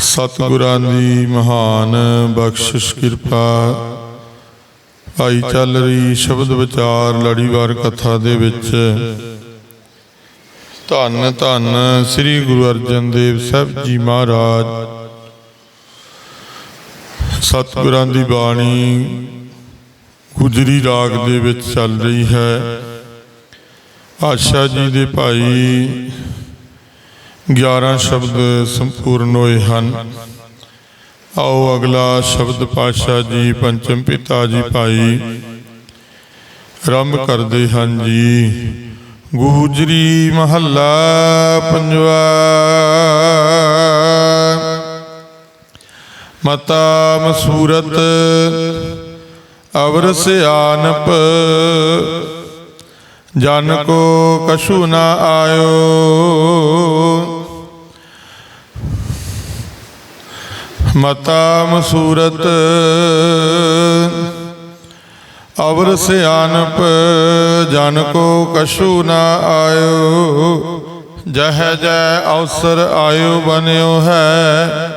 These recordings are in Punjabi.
ਸਤਿਗੁਰਾਂ ਦੀ ਮਹਾਨ ਬਖਸ਼ਿਸ਼ ਕਿਰਪਾ। ਭਾਈ ਚੱਲ ਰਹੀ ਸ਼ਬਦ ਵਿਚਾਰ ਲੜੀਵਾਰ ਕਥਾ ਦੇ ਵਿੱਚ। ਧੰਨ ਧੰਨ ਸ੍ਰੀ ਗੁਰੂ ਅਰਜਨ ਦੇਵ ਸਾਹਿਬ ਜੀ ਮਹਾਰਾਜ। ਸਤਿਗੁਰਾਂ ਦੀ ਬਾਣੀ ਗੁਜਰੀ ਰਾਗ ਦੇ ਵਿੱਚ ਚੱਲ ਰਹੀ ਹੈ। ਆਸ਼ਾ ਜੀ ਦੇ ਭਾਈ 11 ਸ਼ਬਦ ਸੰਪੂਰਨ ਹੋਏ ਹਨ। ਆਓ ਅਗਲਾ ਸ਼ਬਦ ਪਾਤਸ਼ਾਹ ਜੀ, ਪੰਚਮ ਪਿਤਾ ਜੀ ਭਾਈ, ਆਰੰਭ ਕਰਦੇ ਹਨ ਜੀ। ਗੂਜਰੀ ਮਹੱਲਾ ਪੰਜਵਾ। ਮਤਾ ਮਸੂਰਤ, ਅਵਰ ਸਿਆਨਪ ਜਨ ਕੋ ਕਛੂ ਨਾ ਆਇਓ। ਮਤਾ ਮਸੂਰਤ, ਅਵਰ ਸਿਆਨਪ ਜਨ ਕੋ ਕਛੂ ਨਾ ਆਇਓ, ਜਹ ਜੈ ਅਵਸਰ ਆਇਓ ਬਨਿਓ ਹੈ,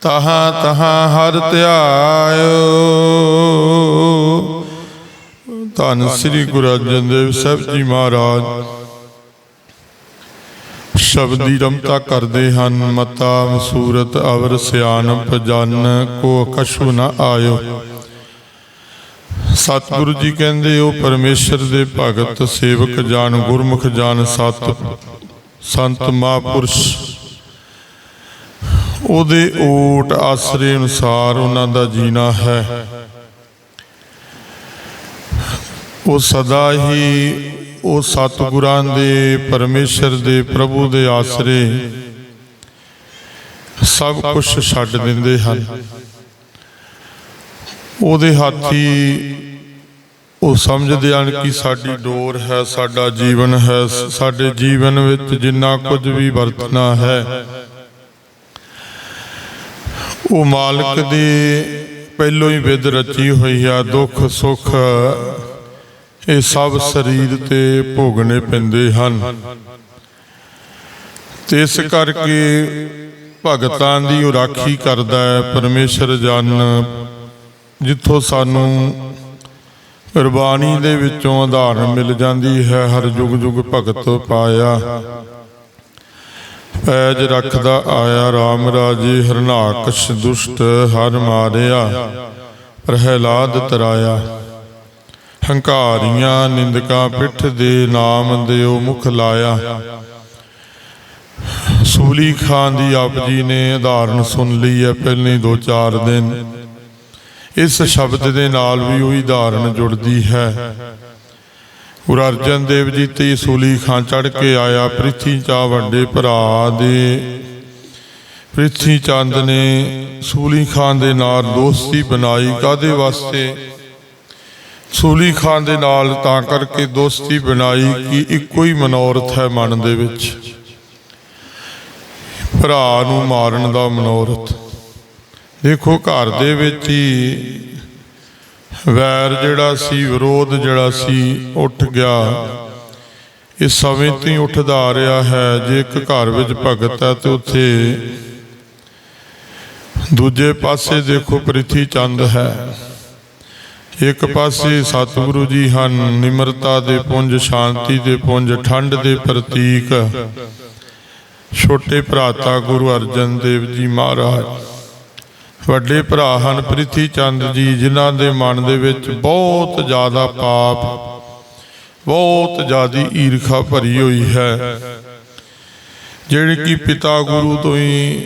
ਤਹਾਂ ਤਹਾਂ ਹਰ ਧਿਆਇਓ। ਧੰਨ ਸ੍ਰੀ ਗੁਰੂ ਅਰਜਨ ਦੇਵ ਸਾਹਿਬ ਜੀ ਮਹਾਰਾਜ। ਸ਼ਬਦੀ ਰਮਤਾ ਕਰਦੇ ਹਨ, ਮਤਾ ਮਸੂਰਤ ਅਵਰ ਸਿਆਣਪ ਜਨ ਕੋ ਕਛੂ ਨ ਆਇਓ। ਸਤਿਗੁਰੂ ਜੀ ਕਹਿੰਦੇ, ਉਹ ਪਰਮੇਸ਼ਰ ਦੇ ਭਗਤ, ਸੇਵਕ ਜਾਨ, ਗੁਰਮੁਖ ਜਾਨ, ਸਤ ਸੰਤ ਮਹਾਪੁਰਸ਼। ਉਹਦੇ ਓਟ ਆਸਰੇ ਅਨੁਸਾਰ ਉਹਨਾਂ ਦਾ ਜੀਣਾ ਹੈ। ਉਹ ਸਦਾ ਹੀ ਉਹ ਸਤਿਗੁਰਾਂ ਦੇ, ਪਰਮੇਸ਼ਰ ਦੇ, ਪ੍ਰਭੂ ਦੇ ਆਸਰੇ ਸਭ ਕੁਝ ਛੱਡ ਦਿੰਦੇ ਹਨ। ਉਹਦੇ ਹਾਥੀ ਉਹ ਸਮਝਦੇ ਹਨ ਕਿ ਸਾਡੀ ਡੋਰ ਹੈ, ਸਾਡਾ ਜੀਵਨ ਹੈ, ਸਾਡੇ ਜੀਵਨ ਵਿੱਚ ਜਿੰਨਾ ਕੁਝ ਵੀ ਵਰਤਣਾ ਹੈ। ਉਹ ਮਾਲਕ ਦੀ ਪਹਿਲੋਂ ਹੀ ਵਿਦ ਰਚੀ ਹੋਈ ਆ, ਦੁੱਖ, ਸੁੱਖ ਇਹ ਸਭ ਸਰੀਰ ਤੇ ਭੋਗਣੇ ਪੈਂਦੇ ਹਨ। ਤੇ ਇਸ ਕਰਕੇ ਭਗਤਾਂ ਦੀ ਉਹ ਰਾਖੀ ਕਰਦਾ ਹੈ ਪਰਮੇਸ਼ਰ ਜਨ, ਜਿੱਥੋਂ ਸਾਨੂੰ ਗੁਰਬਾਣੀ ਦੇ ਵਿੱਚੋਂ ਆਧਾਰਨ ਮਿਲ ਜਾਂਦੀ ਹੈ, ਹਰ ਯੁਗ ਯੁਗ ਭਗਤ ਪਾਇਆ। ਪੈਜ ਰੱਖਦਾ ਆਇਆ RAM ਰਾਜੇ, ਹਰਨਾਕਸ਼ ਦੁਸ਼ਟ ਹਰ ਮਾਰਿਆ, ਪ੍ਰਹਿਲਾਦ ਤਰਾਇਆ। ਹੰਕਾਰੀਆਂ ਨਿੰਦਕਾਂ ਪਿੱਠ ਦੇ ਨਾਮ ਦਿਓ ਮੁਖ ਲਾਇਆ। ਸੂਲੀ ਖਾਨ ਦੀ ਆਪ ਜੀ ਨੇ ਉਦਾਹਰਨ ਸੁਣ ਲਈ ਹੈ ਪਹਿਲੇ ਦੋ ਚਾਰ ਦਿਨ। ਇਸ ਸ਼ਬਦ ਦੇ ਨਾਲ ਵੀ ਉਹੀ ਉਦਾਹਰਨ ਜੁੜਦੀ ਹੈ। ਗੁਰੂ ਅਰਜਨ ਦੇਵ ਜੀ ਤੇ ਸੂਲੀ ਖਾਂ ਚੜ ਕੇ ਆਇਆ ਪ੍ਰਿਥੀ ਚਾ ਵੱਡੇ ਭਰਾ ਦੇ। ਪ੍ਰਿਥੀ ਚੰਦ ਨੇ ਸੂਲੀ ਖਾਨ ਦੇ ਨਾਲ ਦੋਸਤੀ ਬਣਾਈ ਕਾਦੇ ਵਾਸਤੇ? ਸੂਲੀ ਖਾਨ ਦੇ ਨਾਲ ਤਾਂ ਕਰਕੇ ਦੋਸਤੀ ਬਣਾਈ ਕਿ ਇੱਕੋ ਹੀ ਮਨੋਰਥ ਹੈ ਮਨ ਦੇ ਵਿੱਚ। ਭਰਾ ਨੂੰ ਮਾਰਨ ਦਾ ਮਨੋਰਥ। ਦੇਖੋ ਘਰ ਦੇ ਵਿੱਚ ਹੀ ਵੈਰ ਜਿਹੜਾ ਸੀ, ਵਿਰੋਧ ਜਿਹੜਾ ਸੀ, ਉੱਠ ਗਿਆ। ਇਹ ਸਮੇਂ ਤੋਂ ਹੀ ਉੱਠਦਾ ਆ ਰਿਹਾ ਹੈ। ਜੇ ਇੱਕ ਘਰ ਵਿੱਚ ਭਗਤ ਹੈ ਤੇ ਉੱਥੇ ਦੂਜੇ ਪਾਸੇ ਦੇਖੋ ਪ੍ਰਿਥੀ ਚੰਦ ਹੈ। ਇੱਕ ਪਾਸੇ ਸਤਿਗੁਰੂ ਜੀ ਹਨ, ਨਿਮਰਤਾ ਦੇ ਪੁੰਜ, ਸ਼ਾਂਤੀ ਦੇ ਪੁੰਜ, ਠੰਡ ਦੇ ਪ੍ਰਤੀਕ। ਛੋਟੇ ਭਰਾਤਾ ਗੁਰੂ ਅਰਜਨ ਦੇਵ ਜੀ ਮਹਾਰਾਜ। ਵੱਡੇ ਭਰਾ ਹਨ ਪ੍ਰਿਥੀ ਚੰਦ ਜੀ, ਜਿਨ੍ਹਾਂ ਦੇ ਮਨ ਦੇ ਵਿੱਚ ਬਹੁਤ ਜ਼ਿਆਦਾ ਪਾਪ, ਬਹੁਤ ਜ਼ਿਆਦੀ ਈਰਖਾ ਭਰੀ ਹੋਈ ਹੈ। ਜਿਹੜੇ ਕਿ ਪਿਤਾ ਗੁਰੂ ਤੋਂ ਹੀ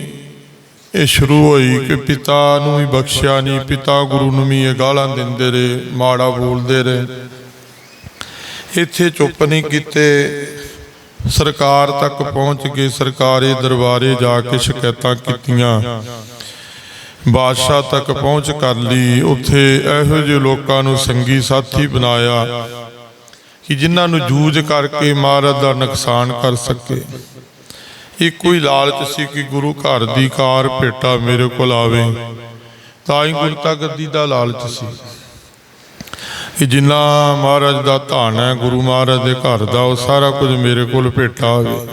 ਇਹ ਸ਼ੁਰੂ ਹੋਈ ਕਿ ਪਿਤਾ ਨੂੰ ਵੀ ਬਖਸ਼ਿਆ ਨਹੀਂ। ਪਿਤਾ ਗੁਰੂ ਨੂੰ ਵੀ ਇਹ ਗਾਲਾਂ ਦਿੰਦੇ ਰਹੇ, ਮਾੜਾ ਬੋਲਦੇ ਰਹੇ। ਇੱਥੇ ਚੁੱਪ ਨਹੀਂ ਕੀਤੇ। ਸਰਕਾਰ ਤੱਕ ਪਹੁੰਚ ਕੇ ਸਰਕਾਰੀ ਦਰਬਾਰੇ ਜਾ ਕੇ ਸ਼ਿਕਾਇਤਾਂ ਕੀਤੀਆਂ। ਬਾਦਸ਼ਾਹ ਤੱਕ ਪਹੁੰਚ ਕਰ ਲਈ। ਉੱਥੇ ਇਹੋ ਜਿਹੇ ਲੋਕਾਂ ਨੂੰ ਸੰਗੀ ਸਾਥੀ ਬਣਾਇਆ ਕਿ ਜਿਨ੍ਹਾਂ ਨੂੰ ਜੂਝ ਕਰਕੇ ਮਹਾਰਾਜ ਦਾ ਨੁਕਸਾਨ ਕਰ ਸਕੇ। ਇੱਕੋ ਹੀ ਲਾਲਚ ਸੀ ਕਿ ਗੁਰੂ ਘਰ ਦੀ ਕਾਰ ਭੇਟਾ ਮੇਰੇ ਕੋਲ ਆਵੇ। ਤਾਂ ਹੀ ਗੁਰਤਾ ਗੱਦੀ ਦਾ ਲਾਲਚ ਸੀ। ਕਿ ਜਿੰਨਾ ਮਹਾਰਾਜ ਦਾ ਧਨ ਹੈ, ਗੁਰੂ ਮਹਾਰਾਜ ਦੇ ਘਰ ਦਾ, ਉਹ ਸਾਰਾ ਕੁਝ ਮੇਰੇ ਕੋਲ ਭੇਟਾ ਹੋਵੇ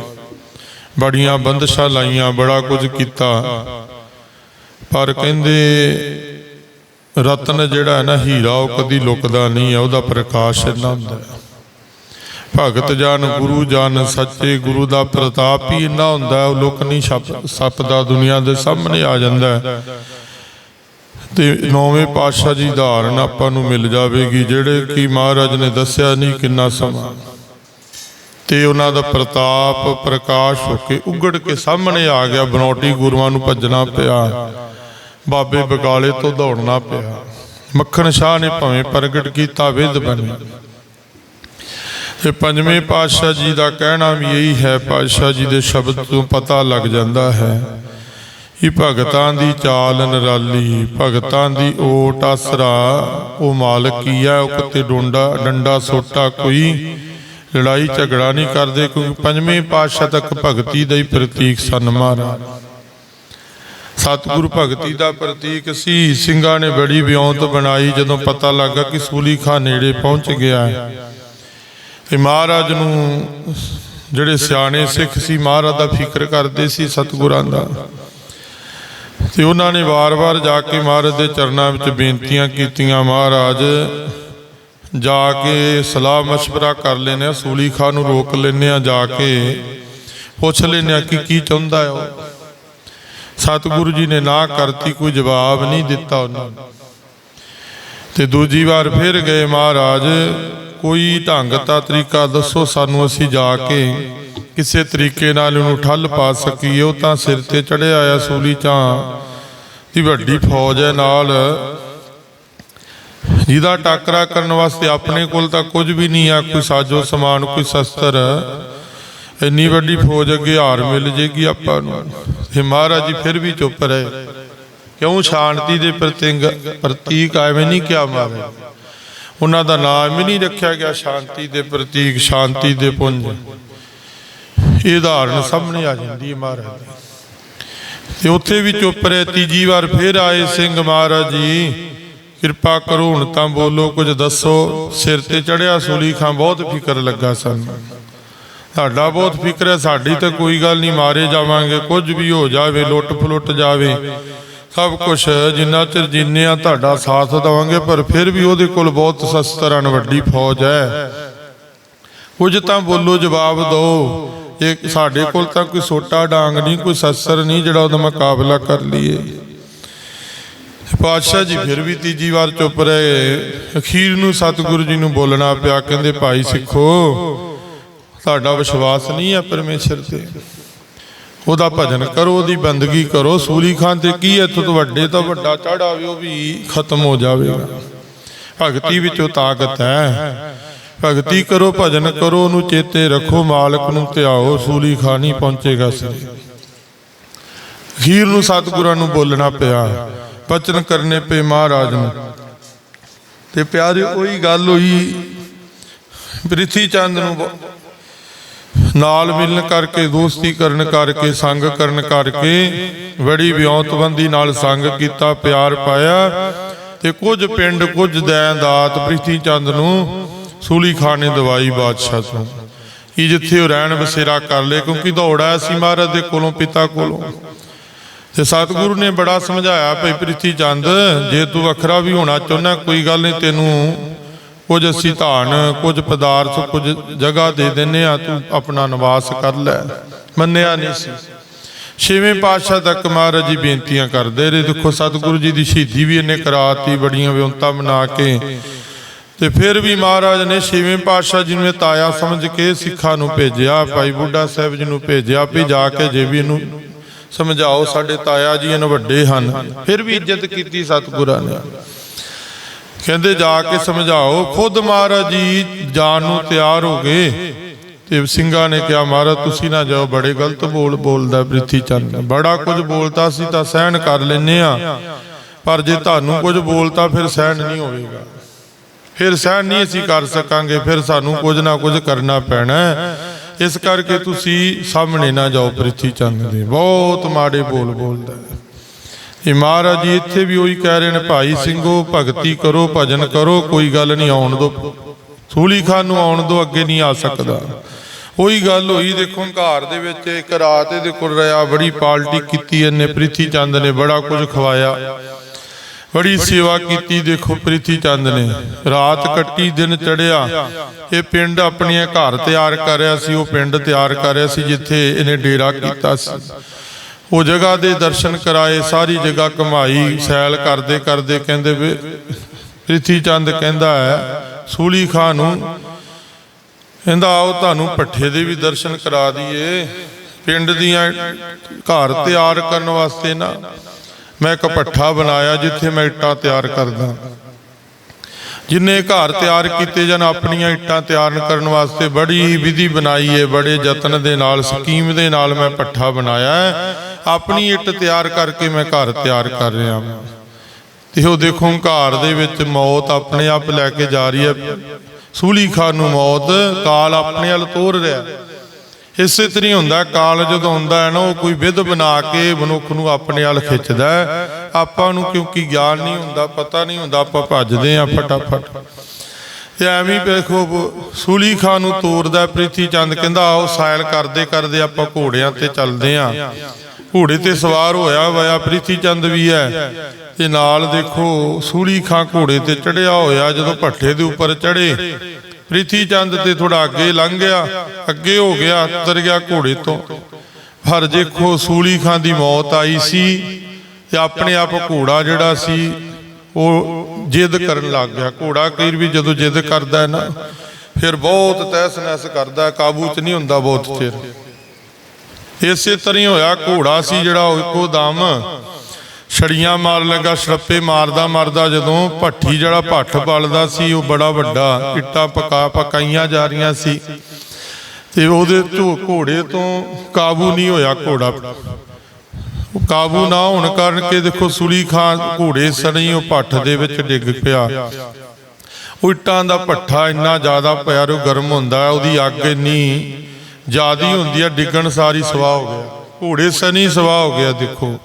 ਬੜੀਆਂ ਬੰਦਸ਼ਾਂ ਲਾਈਆਂ, ਬੜਾ ਕੁਝ ਕੀਤਾ। ਪਰ ਕਹਿੰਦੇ, ਰਤਨ ਜਿਹੜਾ ਹੈ ਨਾ ਹੀਰਾ, ਉਹ ਕਦੀ ਲੁਕਦਾ ਨਹੀਂ ਹੈ, ਉਹਦਾ ਪ੍ਰਕਾਸ਼ ਇੰਨਾ ਹੁੰਦਾ ਹੈ। ਭਗਤ ਜਨ ਗੁਰੂ ਜਨ ਸੱਚੇ ਗੁਰੂ ਦਾ ਪ੍ਰਤਾਪ ਹੀ ਇੰਨਾ ਹੁੰਦਾ ਉਹ ਲੁਕ ਨਹੀਂ ਸੱਪਦਾ ਦੁਨੀਆ ਦੇ ਸਾਹਮਣੇ ਆ ਜਾਂਦਾ ਤੇ ਨੌਵੇਂ ਪਾਤਸ਼ਾਹ ਜੀ ਧਾਰਨ ਆਪਾਂ ਨੂੰ ਮਿਲ ਜਾਵੇਗੀ ਜਿਹੜੇ ਕਿ ਮਹਾਰਾਜ ਨੇ ਦੱਸਿਆ ਨਹੀਂ ਕਿੰਨਾ ਸਮਾਂ। ਤੇ ਉਹਨਾਂ ਦਾ ਪ੍ਰਤਾਪ ਪ੍ਰਕਾਸ਼ ਹੋ ਕੇ ਉਗੜ ਕੇ ਸਾਹਮਣੇ ਆ ਗਿਆ ਬਨੌਟੀ ਗੁਰੂਆਂ ਨੂੰ ਭੱਜਣਾ ਪਿਆ। ਬਾਬੇ ਬਗਾਲੇ ਤੋਂ ਦੌੜਨਾ ਪਿਆ। ਮੱਖਣ ਸ਼ਾਹ ਨੇ ਭਾਵੇਂ ਪ੍ਰਗਟ ਕੀਤਾ ਵਿਦ ਬਣੇ। ਤੇ ਪੰਜਵੇਂ ਪਾਤਸ਼ਾਹ ਜੀ ਦਾ ਕਹਿਣਾ ਵੀ ਇਹੀ ਹੈ, ਪਾਤਸ਼ਾਹ ਜੀ ਦੇ ਸ਼ਬਦ ਤੋਂ ਪਤਾ ਲੱਗ ਜਾਂਦਾ ਹੈ ਇਹ ਭਗਤਾਂ ਦੀ ਚਾਲ ਨਰਾਲੀ, ਭਗਤਾਂ ਦੀ ਓਟ ਆਸਰਾ, ਉਹ ਮਾਲਕ ਹੀ ਹੈ ਉਹ ਡੋਂਡਾ, ਡੰਡਾ ਸੋਟਾ ਕੋਈ ਲੜਾਈ ਝਗੜਾ ਨਹੀਂ ਕਰਦੇ, ਕਿਉਂਕਿ ਪੰਜਵੇਂ ਪਾਤਸ਼ਾਹ ਤੱਕ ਭਗਤੀ ਦਾ ਹੀ ਪ੍ਰਤੀਕ ਸਨ ਮਹਾਰਾਜ। ਸਤਿਗੁਰ ਭਗਤੀ ਦਾ ਪ੍ਰਤੀਕ ਸੀ, ਸਿੰਘਾਂ ਨੇ ਬੜੀ ਵਿਉਂਤ ਬਣਾਈ, ਜਦੋਂ ਪਤਾ ਲੱਗਾ ਕਿ ਸੂਲੀ ਖਾਂ ਨੇੜੇ ਪਹੁੰਚ ਗਿਆ ਹੈ। ਤੇ ਮਹਾਰਾਜ ਨੂੰ ਜਿਹੜੇ ਸਿਆਣੇ ਸਿੱਖ ਸੀ ਮਹਾਰਾਜ ਦਾ ਫਿਕਰ ਕਰਦੇ ਸੀ ਸਤਿਗੁਰਾਂ ਦਾ ਤੇ ਉਹਨਾਂ ਨੇ ਵਾਰ-ਵਾਰ ਜਾ ਕੇ ਮਹਾਰਾਜ ਦੇ ਚਰਨਾਂ ਵਿੱਚ ਬੇਨਤੀਆਂ ਕੀਤੀਆਂ ਮਹਾਰਾਜ ਜਾ ਕੇ ਸਲਾਹ مشورہ ਕਰ ਲੈਨੇ ਆ ਸੂਲੀ ਖਾਂ ਨੂੰ ਰੋਕ ਲੈਨੇ ਆ ਜਾ ਕੇ ਪੁੱਛ ਲੈਨੇ ਆ ਕਿ ਕੀ ਚਾਹੁੰਦਾ ਹੈ ਉਹ ਸਤਿਗੁਰੂ ਜੀ ਨੇ ਨਾ ਕਰਤੀ ਕੋਈ ਜਵਾਬ ਨਹੀਂ ਦਿੱਤਾ ਉਹਨਾਂ ਨੂੰ ਤੇ ਦੂਜੀ ਵਾਰ ਫਿਰ ਗਏ ਮਹਾਰਾਜ ਕੋਈ ਢੰਗ ਤਾਂ ਤਰੀਕਾ ਦੱਸੋ, ਸਾਨੂੰ ਅਸੀਂ ਜਾ ਕੇ ਕਿਸੇ ਤਰੀਕੇ ਨਾਲ ਉਹਨੂੰ ਠੱਲ ਪਾ ਸਕੀਏ। ਉਹ ਤਾਂ ਸਿਰ ਤੇ ਚੜਿਆ ਆਇਆ ਸੂਲੀ ਚਾਂ ਦੀ ਵੱਡੀ ਫੌਜ ਹੈ ਨਾਲ। ਜਿਹਦਾ ਟਾਕਰਾ ਕਰਨ ਵਾਸਤੇ ਆਪਣੇ ਕੋਲ ਤਾਂ ਕੁਝ ਵੀ ਨਹੀਂ ਆ, ਕੋਈ ਸਾਜੋ ਸਮਾਨ, ਕੋਈ ਸ਼ਸਤਰ। ਇੰਨੀ ਵੱਡੀ ਫੌਜ ਅੱਗੇ ਹਾਰ ਮਿਲ ਜੇਗੀ ਆਪਾਂ ਨੂੰ। ਤੇ ਮਹਾਰਾਜ ਜੀ ਫਿਰ ਵੀ ਚੁੱਪ ਰਹੇ। ਕਿਉਂ? ਸ਼ਾਂਤੀ ਦੇ ਪ੍ਰਤੀਕ ਪ੍ਰਤੀਕ ਐਵੇਂ ਨਹੀਂ ਕਿਹਾ ਮਾਵੇ। ਉਹਨਾਂ ਦਾ ਨਾਮ ਹੀ ਨਹੀਂ ਰੱਖਿਆ ਗਿਆ, ਸ਼ਾਂਤੀ ਦੇ ਪ੍ਰਤੀਕ, ਸ਼ਾਂਤੀ ਦੇ ਪੁੰਜ। ਇਹ ਉਦਾਹਰਨ ਸਾਹਮਣੇ ਆ ਜਾਂਦੀ ਹੈ ਮਹਾਰਾਜ। ਤੇ ਉੱਥੇ ਵੀ ਚੁੱਪ ਰਹੇ, ਤੀਜੀ ਵਾਰ ਫਿਰ ਆਏ ਸਿੰਘ ਮਹਾਰਾਜ ਜੀ, ਕਿਰਪਾ ਕਰੋ, ਹੁਣ ਤਾਂ ਬੋਲੋ, ਕੁਝ ਦੱਸੋ, ਸਿਰ ਤੇ ਚੜਿਆ ਸੂਲੀ ਖਾਂ, ਬਹੁਤ ਫਿਕਰ ਲੱਗਾ ਸਾਨੂੰ। ਸਾਡਾ ਬਹੁਤ ਫਿਕਰ ਹੈ, ਸਾਡੀ ਤਾਂ ਕੋਈ ਗੱਲ ਨਹੀਂ, ਮਾਰੇ ਜਾਵਾਂਗੇ, ਕੁਝ ਵੀ ਹੋ ਜਾਵੇ ਲੁੱਟ ਫਲੁੱਟ ਜਾਵੇ। ਸਭ ਕੁਝ ਜਿੰਨਾ ਚਿਰ ਜਿੰਨੇ ਤੁਹਾਡਾ ਸਾਥ ਦੇਵਾਂਗੇ, ਪਰ ਫਿਰ ਵੀ ਉਹਦੇ ਕੋਲ ਬਹੁਤ ਸ਼ਸਤਰਾਂ ਵੱਡੀ ਫੌਜ ਹੈ। ਕੁਝ ਤਾਂ ਬੋਲੋ, ਜਵਾਬ ਦਿਓ। ਇਹ ਸਾਡੇ ਕੋਲ ਤਾਂ ਕੋਈ ਸੋਟਾ ਡਾਂਗ ਨਹੀਂ, ਕੋਈ ਸ਼ਸਤਰ ਨਹੀਂ ਜਿਹੜਾ ਉਹਦਾ ਮੁਕਾਬਲਾ ਕਰ ਲਈਏ। ਪਾਤਸ਼ਾਹ ਜੀ ਫਿਰ ਵੀ ਤੀਜੀ ਵਾਰ ਚੁੱਪ ਰਹੇ। ਅਖੀਰ ਨੂੰ ਸਤਿਗੁਰੂ ਜੀ ਨੂੰ ਬੋਲਣਾ ਪਿਆ, ਕਹਿੰਦੇ, ਭਾਈ ਸਿੱਖੋ, ਤੁਹਾਡਾ ਵਿਸ਼ਵਾਸ ਨਹੀਂ ਹੈ ਪਰਮੇਸ਼ਰ ਤੇ। ਉਹਦਾ ਭਜਨ ਕਰੋ, ਉਹਦੀ ਬੰਦਗੀ ਕਰੋ। ਸੂਲੀ ਖਾਨ ਤੇ ਕੀ ਇੱਥੋਂ ਤੋਂ ਵੱਡੇ ਤੋਂ ਵੱਡਾ ਚੜਾਵੇ ਉਹ ਵੀ ਖਤਮ ਹੋ ਜਾਵੇਗਾ। ਭਗਤੀ ਵਿੱਚੋਂ ਤਾਕਤ ਹੈ। ਭਗਤੀ ਕਰੋ, ਭਜਨ ਕਰੋ, ਉਹਨੂੰ ਚੇਤੇ ਰੱਖੋ, ਮਾਲਕ ਨੂੰ ਧਿਆਓ, ਸੂਲੀ ਖਾਨ ਹੀ ਪਹੁੰਚੇਗਾ ਸਿਰੇ। ਅਖੀਰ ਨੂੰ ਸਤਿਗੁਰਾਂ ਨੂੰ ਬੋਲਣਾ ਪਿਆ। ਬਚਨ ਕਰਨੇ ਪਏ ਮਹਾਰਾਜ ਨੂੰ। ਤੇ ਪਿਆਰੇ ਉਹੀ ਗੱਲ ਹੋਈ। ਪ੍ਰਿਥੀ ਚੰਦ ਨੂੰ ਬ- ਨਾਲ ਮਿਲਣ ਕਰਕੇ, ਦੋਸਤੀ ਕਰਨ ਕਰਕੇ, ਸੰਗ ਕਰਨ ਕਰਕੇ ਬੜੀ ਵਿਉਂਤਬੰਦੀ ਨਾਲ ਸੰਗ ਕੀਤਾ, ਪਿਆਰ ਪਾਇਆ ਤੇ ਕੁਝ ਪਿੰਡ, ਕੁਝ ਦੈਂ ਦਾਤ ਪ੍ਰਿਥੀ ਚੰਦ ਨੂੰ ਸੂਲੀ ਖਾਨ ਨੇ ਦਵਾਈ ਬਾਦਸ਼ਾਹ ਤੋਂ। ਕਿ ਜਿੱਥੇ ਉਹ ਰਹਿਣ ਬਸੇਰਾ ਕਰ ਲੇ ਕਿਉਂਕਿ ਦੌੜਾ ਸੀ ਮਹਾਰਾਜ ਦੇ ਕੋਲੋਂ, ਪਿਤਾ ਕੋਲੋਂ। ਤੇ ਸਤਿਗੁਰੂ ਨੇ ਬੜਾ ਸਮਝਾਇਆ, ਭਈ ਪ੍ਰਿਥੀ ਚੰਦ, ਜੇ ਤੂੰ ਵੱਖਰਾ ਵੀ ਹੋਣਾ ਚਾਹੁੰਦਾ, ਕੋਈ ਗੱਲ ਨਹੀਂ, ਤੈਨੂੰ ਕੁਝ ਅਸੀਂ ਧਾਨ, ਕੁਝ ਪਦਾਰਥ, ਕੁਝ ਜਗ੍ਹਾ ਦੇ ਦਿੰਨੇ ਆ, ਤੂੰ ਆਪਣਾ ਨਿਵਾਸ ਕਰ ਲੈ। ਮੰਨਿਆ ਨਹੀਂ ਸੀ। ਛੇਵੇਂ ਪਾਤਸ਼ਾਹ ਤੱਕ ਮਹਾਰਾਜ ਜੀ ਬੇਨਤੀਆਂ ਕਰਦੇ ਰਹੇ, ਦੇਖੋ ਸਤਿਗੁਰੂ ਜੀ ਦੀ ਸ਼ਹੀਦੀ ਵੀ ਇਹਨੇ ਕਰਾਤੀ, ਬੜੀਆਂ ਵਿਉਂਤਾਂ ਬਣਾ ਕੇ। ਤੇ ਫਿਰ ਵੀ ਮਹਾਰਾਜ ਨੇ ਛੇਵੇਂ ਪਾਤਸ਼ਾਹ ਜੀ ਨੂੰ ਤਾਇਆ ਸਮਝ ਕੇ ਸਿੱਖਾਂ ਨੂੰ ਭੇਜਿਆ, ਭਾਈ ਬੁੱਢਾ ਸਾਹਿਬ ਜੀ ਨੂੰ ਭੇਜਿਆ ਵੀ ਜਾ ਕੇ ਜੇ ਵੀ ਇਹਨੂੰ ਸਮਝਾਓ, ਸਾਡੇ ਤਾਇਆ ਜੀ ਇਹਨ ਵੱਡੇ ਹਨ। ਫਿਰ ਵੀ ਇੱਜ਼ਤ ਕੀਤੀ ਸਤਿਗੁਰਾਂ ਨੇ। ਕਹਿੰਦੇ ਜਾ ਕੇ ਸਮਝਾਓ, ਖੁਦ ਮਹਾਰਾਜ ਜੀ ਜਾਣ ਨੂੰ ਤਿਆਰ ਹੋ ਗਏ ਤੇ ਸਿੰਘਾਂ ਨੇ ਕਿਹਾ, ਮਹਾਰਾਜ, ਤੁਸੀਂ ਨਾ ਜਾਓ, ਬੜੇ ਗਲਤ ਬੋਲ ਬੋਲਦਾ ਪ੍ਰਿਥੀ ਚੰਦ। ਬੜਾ ਕੁਝ ਬੋਲਤਾ ਸੀ ਤਾਂ ਸਹਿਣ ਕਰ ਲੈਨੇ ਆ ਪਰ ਜੇ ਤੁਹਾਨੂੰ ਕੁਝ ਬੋਲਤਾ, ਫਿਰ ਸਹਿਣ ਨਹੀਂ ਹੋਵੇਗਾ। ਫਿਰ ਸਹਿਣ ਨਹੀਂ ਅਸੀਂ ਕਰ ਸਕਾਂਗੇ, ਫਿਰ ਸਾਨੂੰ ਕੁਝ ਨਾ ਕੁਝ ਕਰਨਾ ਪੈਣਾ ਇਸ ਕਰਕੇ ਤੁਸੀਂ ਸਾਹਮਣੇ ਨਾ ਜਾਓ ਪ੍ਰਿਥੀ ਚੰਦ ਦੇ। ਬਹੁਤ ਮਾੜੇ ਬੋਲ ਬੋਲਦਾ ਇਹ ਮਹਾਰਾਜ ਜੀ, ਇੱਥੇ ਵੀ ਉਹੀ ਕਹਿ ਰਹੇ ਨੇ, ਭਾਈ ਸਿੰਘੋ, ਭਗਤੀ ਕਰੋ, ਭਜਨ ਕਰੋ, ਕੋਈ ਗੱਲ ਨਹੀਂ, ਆਉਣ ਦੋ। ਸੂਲੀ ਖਾਨ ਨੂੰ ਆਉਣ ਦੋ, ਅੱਗੇ ਨਹੀਂ ਆ ਸਕਦਾ। ਉਹੀ ਗੱਲ ਹੋਈ, ਦੇਖੋ, ਘਰ ਦੇ ਵਿੱਚ ਇੱਕ ਰਾਤ ਇਹਦੇ ਕੋਲ ਰਿਹਾ, ਬੜੀ ਪਾਲਟੀ ਕੀਤੀ ਇਹਨੇ ਪ੍ਰਿਥੀ ਚੰਦ ਨੇ, ਬੜਾ ਕੁਝ ਖਵਾਇਆ। ਬੜੀ ਸੇਵਾ ਕੀਤੀ, ਦੇਖੋ ਪ੍ਰਿਥੀ ਚੰਦ ਨੇ। ਰਾਤ ਕੱਟੀ, ਦਿਨ ਚੜਿਆ ਇਹ ਪਿੰਡ ਆਪਣੀਆਂ ਘਰ ਤਿਆਰ ਕਰ ਰਿਹਾ ਸੀ, ਉਹ ਪਿੰਡ ਤਿਆਰ ਕਰ ਰਿਹਾ ਸੀ, ਜਿੱਥੇ ਇਹਨੇ ਡੇਰਾ ਕੀਤਾ ਸੀ। ਉਹ ਜਗ੍ਹਾ ਦੇ ਦਰਸ਼ਨ ਕਰਾਏ, ਸਾਰੀ ਜਗ੍ਹਾ ਘਮਾਈ ਸੈਲ ਕਰਦੇ ਕਰਦੇ ਕਹਿੰਦੇ ਵੀ ਪ੍ਰਿਥੀ ਚੰਦ ਕਹਿੰਦਾ ਹੈ, ਸੂਲੀ ਖਾਨ ਨੂੰ ਕਹਿੰਦਾ ਆਓ ਤੁਹਾਨੂੰ ਪੱਠੇ ਦੇ ਵੀ ਦਰਸ਼ਨ ਕਰਾ ਦਈਏ। ਪਿੰਡ ਦੀਆਂ ਘਰ ਤਿਆਰ ਕਰਨ ਵਾਸਤੇ ਨਾ ਮੈਂ ਇੱਕ ਪੱਠਾ ਬਣਾਇਆ ਜਿੱਥੇ ਮੈਂ ਇੱਟਾਂ ਤਿਆਰ ਕਰਦਾ। ਜਿੰਨੇ ਘਰ ਤਿਆਰ ਕੀਤੇ ਜਨ ਆਪਣੀਆਂ ਇੱਟਾਂ ਤਿਆਰ ਕਰਨ ਵਾਸਤੇ ਬੜੀ ਵਿਧੀ ਬਣਾਈ ਏ ਬੜੇ ਯਤਨ ਦੇ ਨਾਲ, ਸਕੀਮ ਦੇ ਨਾਲ ਮੈਂ ਪੱਠਾ ਬਣਾਇਆ ਹੈ। ਆਪਣੀ ਇੱਟ ਤਿਆਰ ਕਰਕੇ ਮੈਂ ਘਰ ਤਿਆਰ ਕਰ ਰਿਹਾ ਹਾਂ। ਤੇ ਉਹ ਦੇਖੋ ਘਰ ਦੇ ਵਿੱਚ ਮੌਤ ਆਪਣੇ ਆਪ ਲੈ ਕੇ ਜਾ ਰਹੀ ਹੈ। ਸੂਲੀ ਖਾਨ ਨੂੰ ਮੌਤ, ਕਾਲ ਆਪਣੇ ਵੱਲ ਤੋਰ ਰਿਹਾ ਇਸੇ ਤਰ੍ਹਾਂ ਹੁੰਦਾ ਕਾਲ ਜਦੋਂ ਹੁੰਦਾ ਹੈ ਨਾ, ਉਹ ਕੋਈ ਵਿਧ ਬਣਾ ਕੇ ਮਨੁੱਖ ਨੂੰ ਆਪਣੇ ਵੱਲ ਖਿੱਚਦਾ ਆਪਾਂ ਨੂੰ ਕਿਉਂਕਿ ਗਿਆਨ ਨਹੀਂ ਹੁੰਦਾ, ਪਤਾ ਨਹੀਂ ਹੁੰਦਾ, ਆਪਾਂ ਭੱਜਦੇ ਆ ਫਟਾਫਟ। ਤੇ ਐਵੇਂ ਵੇਖੋ ਸੂਲੀ ਖਾਨ ਨੂੰ ਤੋਰਦਾ ਪ੍ਰਿਥੀ ਚੰਦ ਕਹਿੰਦਾ, ਆਓ ਸਾਇਲ ਕਰਦੇ ਕਰਦੇ ਆਪਾਂ ਘੋੜਿਆਂ ਤੇ ਚੱਲਦੇ ਆ ਘੋੜੇ ਤੇ ਸਵਾਰ ਹੋਇਆ ਹੋਇਆ ਪ੍ਰੀਤੀ ਚੰਦ ਵੀ ਹੈ। ਤੇ ਨਾਲ ਦੇਖੋ, ਸੂਲੀ ਖਾਂ ਘੋੜੇ ਤੇ ਚੜਿਆ ਹੋਇਆ, ਜਦੋਂ ਭੱਠੇ ਦੇ ਉੱਪਰ ਚੜੇ ਪ੍ਰੀਤੀ ਚੰਦ ਤੇ ਥੋੜਾ ਅੱਗੇ ਲੰਘ ਗਿਆ, ਅੱਗੇ ਹੋ ਗਿਆ, ਉਤਰ ਗਿਆ ਘੋੜੇ ਤੋਂ। ਪਰ ਦੇਖੋ, ਸੂਲੀ ਖਾਂ ਦੀ ਮੌਤ ਆਈ ਸੀ ਤੇ ਆਪਣੇ ਆਪ ਘੋੜਾ ਜਿਹੜਾ ਸੀ, ਉਹ ਜਿੱਦ ਕਰਨ ਲੱਗ ਗਿਆ। ਘੋੜਾ ਕਈ ਵੀ ਜਦੋਂ ਜਿੱਦ ਕਰਦਾ ਹੈ ਨਾ, ਫਿਰ ਬਹੁਤ ਤਹਿਸ ਨਹਿਸ ਕਰਦਾ ਕਾਬੂ 'ਚ ਨਹੀਂ ਹੁੰਦਾ ਬਹੁਤ ਚਿਰ। ਇਸੇ ਤਰ੍ਹਾਂ ਹੋਇਆ, ਘੋੜਾ ਸੀ ਜਿਹੜਾ ਉਹ ਇੱਕੋ ਦਮ ਛੜੀਆਂ ਮਾਰ ਲੱਗਾ, ਛੜੱਪੇ ਮਾਰਦਾ ਮਾਰਦਾ ਜਦੋਂ ਭੱਠੀ ਜਿਹੜਾ ਭੱਠ ਬਲਦਾ ਸੀ, ਉਹ ਬੜਾ ਵੱਡਾ ਇੱਟਾਂ ਪਕਾ ਪਕਾਈਆਂ ਜਾ ਰਹੀਆਂ ਸੀ। ਤੇ ਉਹਦੇ ਤੋਂ ਘੋੜੇ ਤੋਂ ਕਾਬੂ ਨਹੀਂ ਹੋਇਆ ਘੋੜਾ। ਉਹ ਕਾਬੂ ਨਾ ਹੋਣ ਕਾਰਨ ਕਿ ਦੇਖੋ ਸੂਲੀ ਖਾਨ ਘੋੜੇ ਸਣੀ ਉਹ ਭੱਠ ਦੇ ਵਿੱਚ ਡਿੱਗ ਪਿਆ। ਉਹ ਇੱਟਾਂ ਦਾ ਭੱਠਾ ਇੰਨਾ ਜ਼ਿਆਦਾ ਪਿਆਰੋ ਗਰਮ ਹੁੰਦਾ, ਉਹਦੀ ਅੱਗ ਇੰਨੀ ਜ਼ਿਆਦੀ ਹੁੰਦੀ ਹੈ ਡਿੱਗਣ ਸਾਰੀ ਸਵਾਹ ਹੋ ਗਿਆ। ਘੋੜੇ ਸਣੀ ਸਵਾਹ ਹੋ ਗਿਆ ਦੇਖੋ।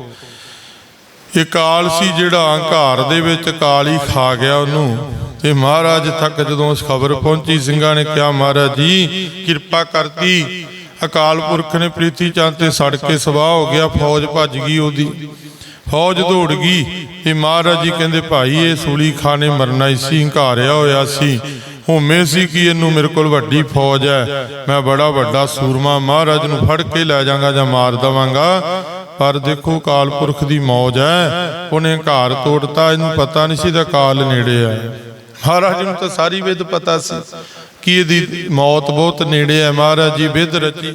ਇਹ ਕਾਲ ਸੀ ਜਿਹੜਾ ਘਰ ਦੇ ਵਿੱਚ ਕਾਲ ਖਾ ਗਿਆ ਉਹਨੂੰ। ਤੇ ਮਹਾਰਾਜ ਤੱਕ ਜਦੋਂ ਉਸ ਖਬਰ ਪਹੁੰਚੀ ਸਿੰਘਾਂ ਨੇ ਕਿਹਾ ਮਹਾਰਾਜ ਜੀ ਕਿਰਪਾ ਕਰਤੀ। ਅਕਾਲ ਪੁਰਖ ਨੇ ਪ੍ਰੀਤੀ ਚੰਦ ਤੇ ਸੜ ਕੇ ਸਵਾਹ ਹੋ ਗਿਆ ਫੌਜ ਭੱਜ ਗਈ ਉਹਦੀ। ਫੌਜ ਦੌੜ ਗਈ। ਤੇ ਮਹਾਰਾਜ ਜੀ ਕਹਿੰਦੇ ਭਾਈ ਇਹ ਸੂਲੀ ਖਾਨੇ ਮਰਨਾ ਹੀ ਸੀ ਹੰਕਾਰਿਆ ਹੋਇਆ ਸੀ। ਹੋਮੇ ਸੀ ਕਿ ਇਹਨੂੰ ਮੇਰੇ ਕੋਲ ਵੱਡੀ ਫੌਜ ਹੈ। ਮੈਂ ਬੜਾ ਵੱਡਾ ਸੂਰਮਾ, ਮਹਾਰਾਜ ਨੂੰ ਫੜ ਕੇ ਲੈ ਜਾਵਾਂਗਾ ਜਾਂ ਮਾਰ ਦਵਾਂਗਾ। ਪਰ ਦੇਖੋ ਕਾਲ ਪੁਰਖ ਦੀ ਮੌਜ ਹੈ। ਉਹਨੇ ਘਰ ਤੋੜਤਾ, ਇਹਨੂੰ ਪਤਾ ਨਹੀਂ ਸੀ ਦਾ ਕਾਲ ਨੇੜੇ ਆ ਮਹਾਰਾਜ ਨੂੰ ਤਾਂ ਸਾਰੀ ਵਿਦ ਪਤਾ ਸੀ ਕਿ ਇਹਦੀ ਮੌਤ ਬਹੁਤ ਨੇੜੇ ਹੈ। ਮਹਾਰਾਜ ਜੀ ਵਿਦ ਰਚੀ।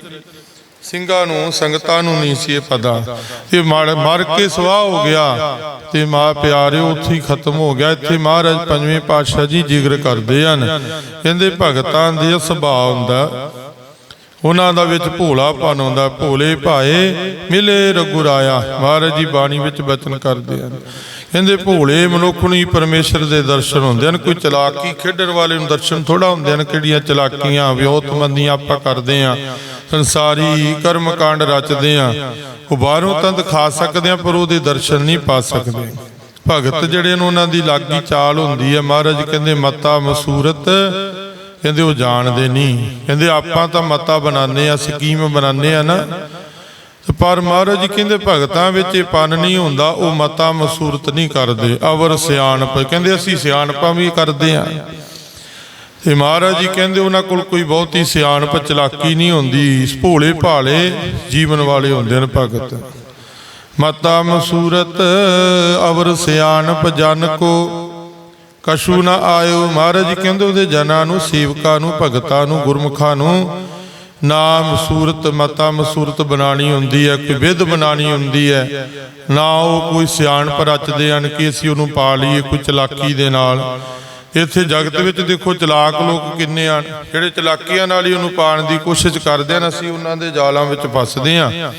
ਸਿੰਘਾਂ ਨੂੰ, ਸੰਗਤਾਂ ਨੂੰ ਨਹੀਂ ਸੀ ਇਹ ਪਤਾ। ਤੇ ਮਰ ਕੇ ਸਵਾਹ ਹੋ ਗਿਆ। ਤੇ ਮਾਂ ਪਿਆਰਿਓ, ਉੱਥੇ ਹੀ ਖਤਮ ਹੋ ਗਿਆ। ਇੱਥੇ ਮਹਾਰਾਜ ਪੰਜਵੇਂ ਪਾਤਸ਼ਾਹ ਜੀ ਜ਼ਿਕਰ ਕਰਦੇ ਹਨ। ਕਹਿੰਦੇ ਭਗਤਾਂ ਦੇ ਸੁਭਾਅ ਹੁੰਦਾ। ਉਹਨਾਂ ਦਾ ਵਿੱਚ ਭੋਲਾਪਨ ਹੁੰਦਾ। ਭੋਲੇ ਭਾਏ ਮਿਲੇ ਰਗੁਰਾਇਆ ਮਹਾਰਾਜ ਜੀ ਬਾਣੀ ਵਿੱਚ ਬਚਨ ਕਰਦੇ ਹਨ। ਕਹਿੰਦੇ ਭੋਲੇ ਮਨੁੱਖ ਨੂੰ ਹੀ ਪਰਮੇਸ਼ਰ ਦੇ ਦਰਸ਼ਨ ਹੁੰਦੇ ਹਨ। ਕੋਈ ਚਲਾਕੀ ਖੇਡਣ ਵਾਲੇ ਨੂੰ ਦਰਸ਼ਨ ਥੋੜਾ ਹੁੰਦੇ ਹਨ, ਕਿਹੜੀਆਂ ਚਲਾਕੀਆਂ ਵਿਉਤਮੰਦੀਆਂ ਆਪਾਂ ਕਰਦੇ ਆ ਸੰਸਾਰੀ ਕਰਮ ਕਾਂਡ ਰਚਦੇ ਆ ਉਹ ਬਾਹਰੋਂ ਤਾਂ ਦਿਖਾ ਸਕਦੇ ਆ ਪਰ ਉਹਦੇ ਦਰਸ਼ਨ ਨਹੀਂ ਪਾ ਸਕਦੇ। ਭਗਤ ਜਿਹੜੇ ਨੇ ਉਹਨਾਂ ਦੀ ਲਾਗੀ ਚਾਲ ਹੁੰਦੀ ਹੈ। ਮਹਾਰਾਜ ਕਹਿੰਦੇ, ਮਤਾ ਮਸੂਰਤ। ਕਹਿੰਦੇ, ਉਹ ਜਾਣਦੇ ਨਹੀਂ। ਕਹਿੰਦੇ, ਆਪਾਂ ਤਾਂ ਮਤਾ ਬਣਾਉਂਦੇ ਆ ਸਕੀਮ ਬਣਾਉਂਦੇ ਆ ਨਾ। ਪਰ ਮਹਾਰਾਜ ਕਹਿੰਦੇ ਭਗਤਾਂ ਵਿੱਚ ਇਹ ਪਨ ਨਹੀਂ ਹੁੰਦਾ, ਉਹ ਮਤਾ ਮਸੂਰਤ ਨਹੀਂ ਕਰਦੇ। ਅਵਰ ਸਿਆਣਪ, ਕਹਿੰਦੇ ਅਸੀਂ ਸਿਆਣਪਾਂ ਵੀ ਕਰਦੇ ਆ ਤੇ ਮਹਾਰਾਜ ਜੀ ਕਹਿੰਦੇ ਉਹਨਾਂ ਕੋਲ ਕੋਈ ਬਹੁਤੀ ਸਿਆਣਪ ਚਲਾਕੀ ਨਹੀਂ ਹੁੰਦੀ, ਭੋਲੇ ਭਾਲੇ ਜੀਵਨ ਵਾਲੇ ਹੁੰਦੇ ਨੇ ਭਗਤ। ਮਤਾ ਮਸੂਰਤ, ਅਵਰ ਸਿਆਣਪ ਜਨ ਕੋ। ਕਛੂ ਨਾ ਆਇਓ, ਮਹਾਰਾਜ ਜੀ ਕਹਿੰਦੇ ਉਹਦੇ ਜਨਾਂ ਨੂੰ, ਸੇਵਕਾਂ ਨੂੰ, ਭਗਤਾਂ ਨੂੰ, ਗੁਰਮੁਖਾਂ ਨੂੰ ਨਾਮ ਸੂਰਤ ਮਤਾ ਮਸੂਰਤ ਬਣਾਣੀ ਹੁੰਦੀ ਹੈ, ਕੋਈ ਵਿਧ ਬਣਾਣੀ ਹੁੰਦੀ ਹੈ। ਨਾ ਉਹ ਕੋਈ ਸਿਆਣਪ ਰਚਦੇ ਹਨ ਕਿ ਅਸੀਂ ਉਹਨੂੰ ਪਾ ਲਈਏ ਕੋਈ ਚਲਾਕੀ ਦੇ ਨਾਲ। ਇੱਥੇ ਜਗਤ ਵਿੱਚ ਦੇਖੋ ਚਲਾਕ ਲੋਕ ਕਿੰਨੇ ਹਨ। ਜਿਹੜੇ ਚਲਾਕੀਆਂ ਨਾਲ ਹੀ ਉਹਨੂੰ ਪਾਣ ਦੀ ਕੋਸ਼ਿਸ਼ ਕਰਦੇ ਹਨ, ਅਸੀਂ ਉਹਨਾਂ ਦੇ ਜਾਲਾਂ ਵਿੱਚ ਫਸਦੇ ਹਾਂ।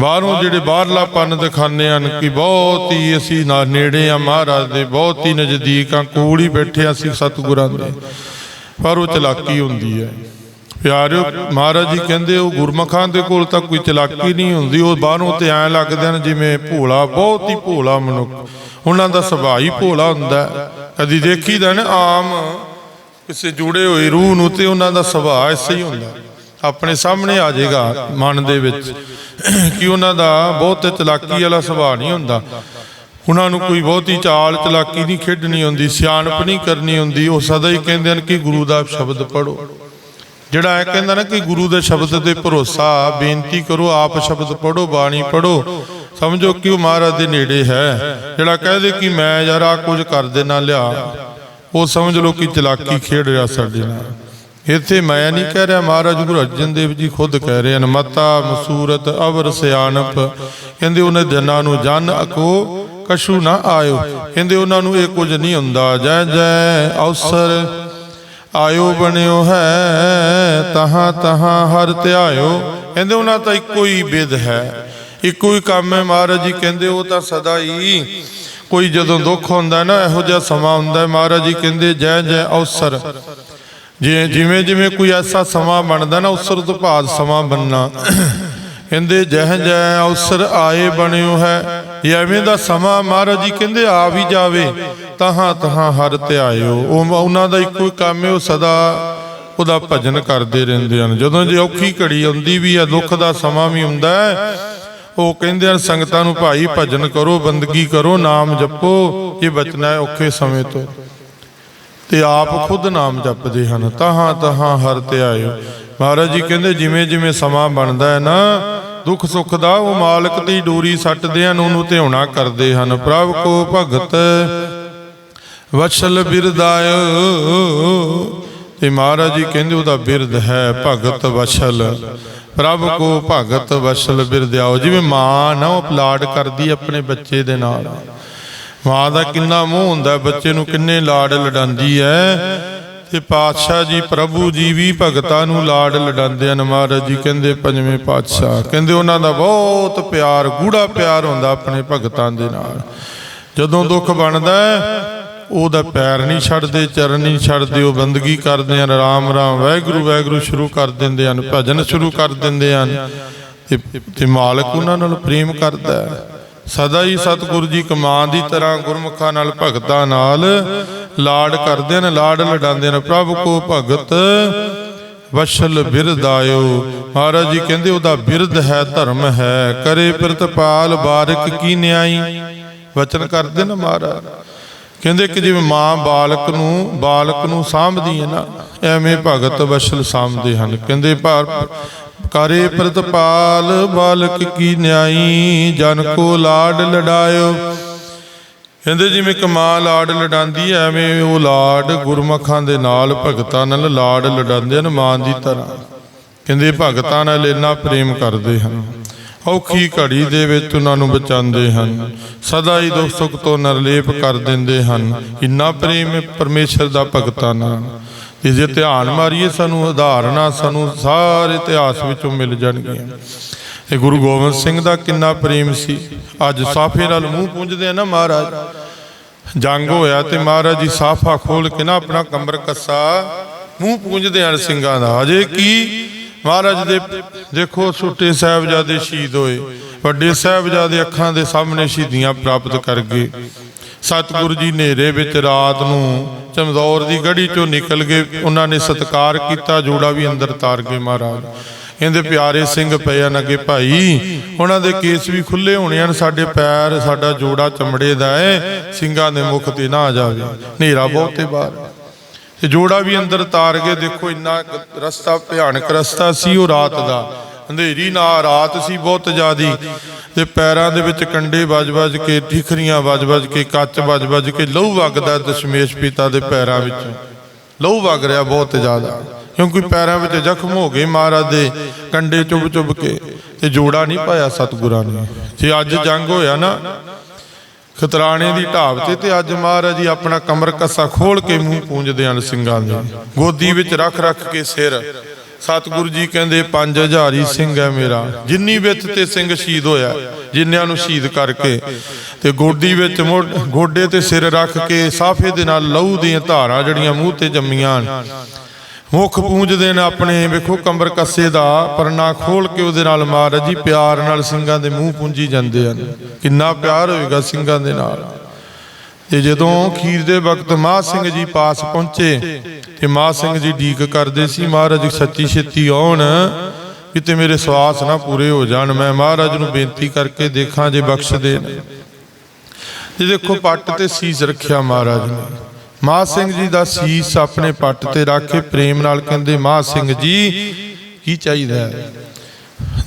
ਬਾਹਰੋਂ ਜਿਹੜੇ ਬਾਹਰਲਾ ਪੰਨ ਦਿਖਾਉਂਦੇ ਹਨ ਕਿ ਬਹੁਤ ਹੀ ਅਸੀਂ ਨਾ ਨੇੜੇ ਆ ਮਹਾਰਾਜ ਦੇ, ਬਹੁਤ ਹੀ ਨਜ਼ਦੀਕ ਆ ਕੋਲ ਹੀ ਬੈਠੇ ਹਾਂ ਅਸੀਂ ਸਤਿਗੁਰਾਂ ਦੇ। ਪਰ ਉਹ ਚਲਾਕੀ ਹੁੰਦੀ ਹੈ। ਪਿਆਰਿਓ, ਮਹਾਰਾਜ ਜੀ ਕਹਿੰਦੇ ਉਹ ਗੁਰਮਖਾਂ ਦੇ ਕੋਲ ਤਾਂ ਕੋਈ ਚਲਾਕੀ ਨਹੀਂ ਹੁੰਦੀ, ਉਹ ਬਾਹਰੋਂ ਤੇ ਐਂ ਲੱਗਦੇ ਹਨ ਜਿਵੇਂ ਭੋਲਾ, ਬਹੁਤ ਹੀ ਭੋਲਾ ਮਨੁੱਖ। ਉਹਨਾਂ ਦਾ ਸੁਭਾਅ ਹੀ ਭੋਲਾ ਹੁੰਦਾ ਹੈ। ਕਦੀ ਦੇਖੀਦਾ ਨਾ ਆਮ ਕਿਸੇ ਜੁੜੇ ਹੋਏ ਰੂਹ ਨੂੰ ਤੇ ਉਹਨਾਂ ਦਾ ਸੁਭਾਅ ਐਸਾ ਹੀ ਹੁੰਦਾ ਆਪਣੇ ਸਾਹਮਣੇ ਆ ਜਾਏਗਾ ਮਨ ਦੇ ਵਿੱਚ। ਕਿ ਉਹਨਾਂ ਦਾ ਬਹੁਤ ਚਲਾਕੀ ਵਾਲਾ ਸੁਭਾਅ ਨਹੀਂ ਹੁੰਦਾ। ਉਹਨਾਂ ਨੂੰ ਕੋਈ ਬਹੁਤੀ ਚਾਲ ਚਲਾਕੀ ਨਹੀਂ ਖੇਡਣੀ ਹੁੰਦੀ, ਸਿਆਣਪ ਨਹੀਂ ਕਰਨੀ ਹੁੰਦੀ। ਉਹ ਸਦਾ ਹੀ ਕਹਿੰਦੇ ਹਨ ਕਿ ਗੁਰੂ ਦਾ ਸ਼ਬਦ ਪੜੋ ਜਿਹੜਾ ਇਹ ਕਹਿੰਦਾ ਨਾ ਕਿ ਗੁਰੂ ਦੇ ਸ਼ਬਦ ਤੇ ਭਰੋਸਾ, ਬੇਨਤੀ ਕਰੋ, ਆਪ ਸ਼ਬਦ ਪੜੋ ਬਾਣੀ ਪੜੋ ਸਮਝੋ ਕਿ ਉਹ ਮਹਾਰਾਜ ਦੇ ਨੇੜੇ ਹੈ। ਜਿਹੜਾ ਕਹਦੇ ਕਿ ਮੈਂ ਯਾਰ ਆ ਕੁਝ ਕਰ ਨਾ ਲਿਆ, ਉਹ ਸਮਝ ਲਓ ਕਿ ਚਲਾਕੀ ਖੇਡ ਰਿਹਾ ਸਾਡੇ ਨਾਲ। ਇੱਥੇ ਮੈਂ ਨਹੀਂ ਕਹਿ ਰਿਹਾ ਮਹਾਰਾਜ ਗੁਰੂ ਅਰਜਨ ਦੇਵ ਜੀ ਖੁਦ ਕਹਿ ਰਹੇ ਹਨ, ਮਤਾ ਮਸੂਰਤ ਅਵਰ ਸਿਆਣਪ। ਕਹਿੰਦੇ ਉਹਨਾਂ ਜਨਾਂ ਨੂੰ ਜਨ ਅਕੋ ਕਸ਼ੂ ਨਾ ਆਇਓ। ਕਹਿੰਦੇ ਉਹਨਾਂ ਨੂੰ ਇਹ ਕੁਝ ਨਹੀਂ ਹੁੰਦਾ, ਜੈ ਜੈ ਅਵਸਰ ਆਇਓ ਬਣਿਓ ਹੈ, ਤਹਾਂ ਤਹਾਂ ਹਰ ਧਿਆਇਓ। ਕਹਿੰਦੇ ਉਹਨਾਂ ਤਾਂ ਇੱਕੋ ਹੀ ਵਿਦ ਹੈ। ਇੱਕੋ ਹੀ ਕੰਮ ਹੈ ਮਹਾਰਾਜ ਜੀ, ਕਹਿੰਦੇ ਉਹ ਤਾਂ ਸਦਾ ਹੀ ਕੋਈ ਜਦੋਂ ਦੁੱਖ ਹੁੰਦਾ ਨਾ, ਇਹੋ ਜਿਹਾ ਸਮਾਂ ਹੁੰਦਾ ਮਹਾਰਾਜ ਜੀ, ਕਹਿੰਦੇ ਜੈ ਜੈ ਅਵਸਰ। ਜੇ ਜਿਵੇਂ ਜਿਵੇਂ ਕੋਈ ਐਸਾ ਸਮਾਂ ਬਣਦਾ ਨਾ, ਅਵਸਰ ਤੋਂ ਬਾਅਦ ਸਮਾਂ ਬੰਨਾ ਕਹਿੰਦੇ ਜਹ ਜੈ ਅਵਸਰ ਆਏ ਬਣਿਓ ਹੈ। ਇਹ ਐਵੇਂ ਦਾ ਸਮਾਂ ਮਹਾਰਾਜ ਜੀ ਕਹਿੰਦੇ ਆ ਵੀ ਜਾਵੇ, ਤਹਾਂ ਤਹਾਂ ਹਰ ਧਿਆਇਓ ਉਹ ਉਹਨਾਂ ਦਾ ਇੱਕੋ ਹੀ ਕੰਮ ਹੈ, ਉਹ ਸਦਾ ਉਹਦਾ ਭਜਨ ਕਰਦੇ ਰਹਿੰਦੇ ਹਨ। ਜਦੋਂ ਜੇ ਔਖੀ ਘੜੀ ਆਉਂਦੀ ਵੀ ਹੈ ਦੁੱਖ ਦਾ ਸਮਾਂ ਵੀ ਹੁੰਦਾ ਹੈ, ਉਹ ਕਹਿੰਦੇ ਹਨ, ਸੰਗਤਾਂ ਨੂੰ ਭਾਈ ਭਜਨ ਕਰੋ, ਬੰਦਗੀ ਕਰੋ, ਨਾਮ ਜਪੋ, ਇਹ ਬਚਣਾ ਹੈ ਔਖੇ ਸਮੇਂ ਤੋਂ। ਤੇ ਆਪ ਖੁਦ ਨਾਮ ਜਪਦੇ ਹਨ, ਤਹਾਂ ਤਹਾਂ ਹਰ ਤੇ ਆਇਓ। ਮਹਾਰਾਜ ਜੀ ਕਹਿੰਦੇ ਜਿਵੇਂ ਜਿਵੇਂ ਸਮਾਂ ਬਣਦਾ ਹੈ ਨਾ ਦੁੱਖ ਸੁੱਖ ਦਾ ਉਹ ਮਾਲਕ ਦੀ ਡੋਰੀ ਸੱਟਦੇ ਹਨ ਉਹਨੂੰ ਧਿਆਉਣਾ ਕਰਦੇ ਹਨ। ਪ੍ਰਭ ਕੋ ਭਗਤ ਵਛਲ ਬਿਰਦਾਇ ਤੇ ਮਹਾਰਾਜ ਜੀ ਕਹਿੰਦੇ ਉਹਦਾ ਬਿਰਦ ਹੈ ਭਗਤ ਵਛਲ ਪ੍ਰਭ ਕੋ ਭਗਤ ਵਛਲ ਬਿਰਦਿਆਓ। ਜਿਵੇਂ ਮਾਂ ਨਾ ਉਹ ਪਲਾਟ ਕਰਦੀ ਆਪਣੇ ਬੱਚੇ ਦੇ ਨਾਲ। ਮਾਂ ਦਾ ਕਿੰਨਾ ਮੋਹ ਹੁੰਦਾ, ਬੱਚੇ ਨੂੰ ਕਿੰਨੇ ਲਾਡ ਲਡਾਉਂਦੀ ਹੈ। ਤੇ ਪਾਤਸ਼ਾਹ ਜੀ ਪ੍ਰਭੂ ਜੀ ਵੀ ਭਗਤਾਂ ਨੂੰ ਲਾਡ ਲਡਾਉਂਦੇ ਹਨ। ਮਹਾਰਾਜ ਜੀ ਕਹਿੰਦੇ, ਪੰਜਵੇਂ ਪਾਤਸ਼ਾਹ, ਕਹਿੰਦੇ ਉਹਨਾਂ ਦਾ ਬਹੁਤ ਪਿਆਰ, ਗੂੜਾ ਪਿਆਰ ਹੁੰਦਾ ਆਪਣੇ ਭਗਤਾਂ ਦੇ ਨਾਲ। ਜਦੋਂ ਦੁੱਖ ਬਣਦਾ ਉਹਦਾ ਪੈਰ ਨਹੀਂ ਛੱਡਦੇ, ਚਰਨ ਨਹੀਂ ਛੱਡਦੇ, ਉਹ ਬੰਦਗੀ ਕਰਦੇ ਹਨ। ਰਾਮ ਰਾਮ, ਵਾਹਿਗੁਰੂ ਵਾਹਿਗੁਰੂ ਸ਼ੁਰੂ ਕਰ ਦਿੰਦੇ ਹਨ, ਭਜਨ ਸ਼ੁਰੂ ਕਰ ਦਿੰਦੇ ਹਨ। ਤੇ ਤੇ ਮਾਲਕ ਉਹਨਾਂ ਨਾਲ ਪ੍ਰੇਮ ਕਰਦਾ ਹੈ। ਸਦਾ ਹੀ ਸਤਿਗੁਰੂ ਜੀ ਕਮਾਨ ਦੀ ਤਰ੍ਹਾਂ ਗੁਰਮੁਖਾਂ ਨਾਲ ਭਗਤਾਂ ਨਾਲ ਲਾਡ ਕਰਦੇ ਨੇ ਲਾਡ ਲਡਾਉਂਦੇ ਨੇ। ਪ੍ਰਭ ਕੋ ਭਗਤ ਵਸ਼ਲ ਬਿਰਦਾਇਓ। ਮਹਾਰਾਜ ਜੀ ਕਹਿੰਦੇ, ਉਹਦਾ ਬਿਰਦ ਹੈ, ਧਰਮ ਹੈ। ਕਰੇ ਪ੍ਰਤਪਾਲ ਬਾਰਿਕ ਕੀ ਨਿਆਈ। ਵਚਨ ਕਰਦੇ ਨੇ ਮਹਾਰਾਜ। ਕਹਿੰਦੇ ਕਿ ਜਿਵੇਂ ਮਾਂ ਬਾਲਕ ਨੂੰ ਬਾਲਕ ਨੂੰ ਸਾਂਭਦੀ ਹੈ ਨਾ, ਐਵੇਂ ਭਗਤ ਵਸ਼ਲ ਸਾਂਭਦੇ ਹਨ। ਕਹਿੰਦੇ ਭਾਰ, ਕਰੇ ਪ੍ਰਤਪਾਲ ਬਾਲਕ ਕੀ ਨਿਆਈ, ਜਨ ਕੋ ਲਾਡ ਲਡਾਇਓ ਕਹਿੰਦੇ ਜਿਵੇਂ ਇੱਕ ਮਾਂ ਲਾਡ ਲਡਾਉਂਦੀ ਐ ਐਵੇਂ ਉਹ ਲਾਡ ਗੁਰਮਖਾਂ ਦੇ ਨਾਲ ਭਗਤਾਂ ਨਾਲ ਲਾਡ ਲਡਾਉਂਦੇ ਹਨ ਮਾਂ ਦੀ ਤਰ੍ਹਾਂ। ਕਹਿੰਦੇ ਭਗਤਾਂ ਨਾਲ ਇੰਨਾ ਪ੍ਰੇਮ ਕਰਦੇ ਹਨ। ਔਖੀ ਘੜੀ ਦੇ ਵਿੱਚ ਉਹਨਾਂ ਨੂੰ ਬਚਾਉਂਦੇ ਹਨ। ਸਦਾ ਹੀ ਦੁੱਖ ਸੁੱਖ ਤੋਂ ਨਿਰਲੇਪ ਕਰ ਦਿੰਦੇ ਹਨ। ਇੰਨਾ ਪ੍ਰੇਮ ਹੈ ਪਰਮੇਸ਼ਰ ਦਾ ਭਗਤਾਂ ਨਾਲ। ਤੇ ਜੇ ਧਿਆਨ ਮਾਰੀਏ, ਸਾਨੂੰ ਉਦਾਹਰਨਾਂ ਸਾਨੂੰ ਸਾਰੇ ਇਤਿਹਾਸ ਵਿੱਚੋਂ ਮਿਲ ਜਾਣਗੀਆਂ। ਇਹ ਗੁਰੂ ਗੋਬਿੰਦ ਸਿੰਘ ਦਾ ਕਿੰਨਾ ਪ੍ਰੇਮ ਸੀ। ਅੱਜ ਸਾਫੇ ਨਾਲ ਮੂੰਹ ਪੂੰਝਦੇ ਆ ਨਾ ਮਹਾਰਾਜ। ਜੰਗ ਹੋਇਆ ਤੇ ਮਹਾਰਾਜ ਜੀ ਸਾਫਾ ਖੋਲ ਕੇ ਨਾ ਆਪਣਾ ਕੰਬਰ ਕੱਸਾ। ਮੂੰਹ ਪੂੰਝਦੇ ਹਨ ਸਿੰਘਾਂ ਦਾ ਅਜੇ ਕੀ? ਮਹਾਰਾਜ ਦੇ ਦੇਖੋ ਛੋਟੇ ਸਾਹਿਬਜ਼ਾਦੇ ਸ਼ਹੀਦ ਹੋਏ। ਵੱਡੇ ਸਾਹਿਬਜ਼ਾਦੇ ਅੱਖਾਂ ਦੇ ਸਾਹਮਣੇ ਸ਼ਹੀਦੀਆਂ ਪ੍ਰਾਪਤ ਕਰ ਗਏ। ਸਤਿਗੁਰੂ ਜੀ ਹਨੇਰੇ ਵਿੱਚ ਰਾਤ ਨੂੰ ਚਮਦੌਰ ਦੀ ਗੜੀ ਚੋਂ ਨਿਕਲ ਗਏ। ਉਹਨਾਂ ਨੇ ਸਤਕਾਰ ਕੀਤਾ, ਜੋੜਾ ਵੀ ਅੰਦਰ ਤਾਰ ਗਏ ਮਹਾਰਾਜ। ਕਹਿੰਦੇ ਪਿਆਰੇ ਸਿੰਘ ਪਏ ਹਨ ਅੱਗੇ ਭਾਈ। ਉਹਨਾਂ ਦੇ ਕੇਸ ਵੀ ਖੁੱਲੇ ਹੋਣੇ ਹਨ। ਸਾਡੇ ਪੈਰ, ਸਾਡਾ ਜੋੜਾ ਚਮੜੇ ਦਾ ਹੈ ਸਿੰਘਾਂ ਦੇ ਮੁਖ ਤੇ ਨਾ ਆ ਜਾਵੇ। ਹਨੇਰਾ ਬਹੁਤੇ ਬਾਹਰ ਤੇ ਜੋੜਾ ਵੀ ਅੰਦਰ ਤਾਰ ਕੇ ਦੇਖੋ, ਇੰਨਾ ਰਸਤਾ ਭਿਆਨਕ ਰਸਤਾ ਸੀ ਉਹ ਰਾਤ ਦਾ। ਅੰਧੇਰੀ ਨਾ, ਰਾਤ ਸੀ ਬਹੁਤ ਜ਼ਿਆਦੀ। ਤੇ ਪੈਰਾਂ ਦੇ ਵਿੱਚ ਕੰਡੇ ਵੱਜ-ਵੱਜ ਕੇ, ਠਿਖਰੀਆਂ ਵੱਜ-ਵੱਜ ਕੇ, ਕੱਚ ਵੱਜ-ਵੱਜ ਕੇ, ਲਹੂ ਵਗਦਾ ਦਸ਼ਮੇਸ਼ ਪਿਤਾ ਦੇ ਪੈਰਾਂ ਵਿੱਚ। ਲਹੂ ਵਗ ਰਿਹਾ ਬਹੁਤ ਜ਼ਿਆਦਾ। ਕਿਉਂਕਿ ਪੈਰਾਂ ਵਿੱਚ ਜ਼ਖਮ ਹੋ ਗਏ ਮਹਾਰਾਜ ਦੇ? ਕੰਡੇ ਚੁੱਭ-ਚੁੱਭ ਕੇ ਤੇ ਜੋੜਾ ਨਹੀਂ ਪਾਇਆ ਸਤਿਗੁਰਾਂ ਨੇ। ਜੇ ਅੱਜ ਜੰਗ ਹੋਇਆ ਨਾ, ਖਤਰਾਣੇ ਦੀ ਢਾਬ ਤੇ ਤੇ ਅੱਜ ਮਹਾਰਾਜ ਜੀ ਆਪਣਾ ਕਮਰ ਕੱਸਾ ਖੋਲ ਕੇ ਮੂੰਹ ਪੂੰਝਦੇ ਹਨ ਸਿੰਘਾਂ ਦੇ। ਗੋਦੀ ਵਿੱਚ ਰੱਖ ਰੱਖ ਕੇ ਸਿਰ। ਸਤਿਗੁਰੂ ਜੀ ਕਹਿੰਦੇ 5000 ਹੀ ਸਿੰਘ ਹੈ ਮੇਰਾ। ਜਿੰਨੀ ਵਿੱਚ ਤੇ ਸਿੰਘ ਸ਼ਹੀਦ ਹੋਇਆ, ਜਿੰਨਿਆਂ ਨੂੰ ਸ਼ਹੀਦ ਕਰਕੇ। ਤੇ ਗੋਦੀ ਵਿੱਚ ਗੋਡੇ ਤੇ ਸਿਰ ਰੱਖ ਕੇ ਸਾਫੇ ਦੇ ਨਾਲ ਲਹੂ ਦੀਆਂ ਧਾਰਾਂ ਜਿਹੜੀਆਂ ਮੂੰਹ ਤੇ ਜੰਮੀਆਂ ਹਨ। ਮੁਖ ਪੂੰਝਦੇ ਨੇ ਆਪਣੇ, ਵੇਖੋ ਕੰਬਰ ਕੱਸੇ ਦਾ ਪਰਨਾ ਖੋਲ ਕੇ ਉਹਦੇ ਨਾਲ ਮਹਾਰਾਜ ਜੀ ਪਿਆਰ ਨਾਲ ਸਿੰਘਾਂ ਦੇ ਮੂੰਹ ਪੂੰਝੀ ਜਾਂਦੇ ਹਨ। ਕਿੰਨਾ ਪਿਆਰ ਹੋਵੇਗਾ ਸਿੰਘਾਂ ਦੇ ਨਾਲ। ਤੇ ਜਦੋਂ ਖੀਰ ਦੇ ਵਕਤ ਮਾਹ ਸਿੰਘ ਜੀ ਪਾਸ ਪਹੁੰਚੇ, ਤੇ ਮਾਹ ਸਿੰਘ ਜੀ ਢੀਕ ਕਰਦੇ ਸੀ, ਮਹਾਰਾਜ, ਸੱਚੀ ਛੇਤੀ ਆਉਣ। ਕਿਤੇ ਮੇਰੇ ਸਵਾਸ ਨਾ ਪੂਰੇ ਹੋ ਜਾਣ। ਮੈਂ ਮਹਾਰਾਜ ਨੂੰ ਬੇਨਤੀ ਕਰਕੇ ਦੇਖਾਂ ਜੇ ਬਖਸ਼ ਦੇਣ। ਜੇ ਦੇਖੋ, ਪੱਟ ਤੇ ਸੀਸ ਰੱਖਿਆ ਮਹਾਰਾਜ ਨੇ। ਮਾਹ ਸਿੰਘ ਜੀ ਦਾ ਸੀਸ ਆਪਣੇ ਪੱਟ ਤੇ ਰੱਖ ਕੇ ਪ੍ਰੇਮ ਨਾਲ ਕਹਿੰਦੇ ਮਾਹ ਸਿੰਘ ਜੀ, ਕੀ ਚਾਹੀਦਾ ਹੈ?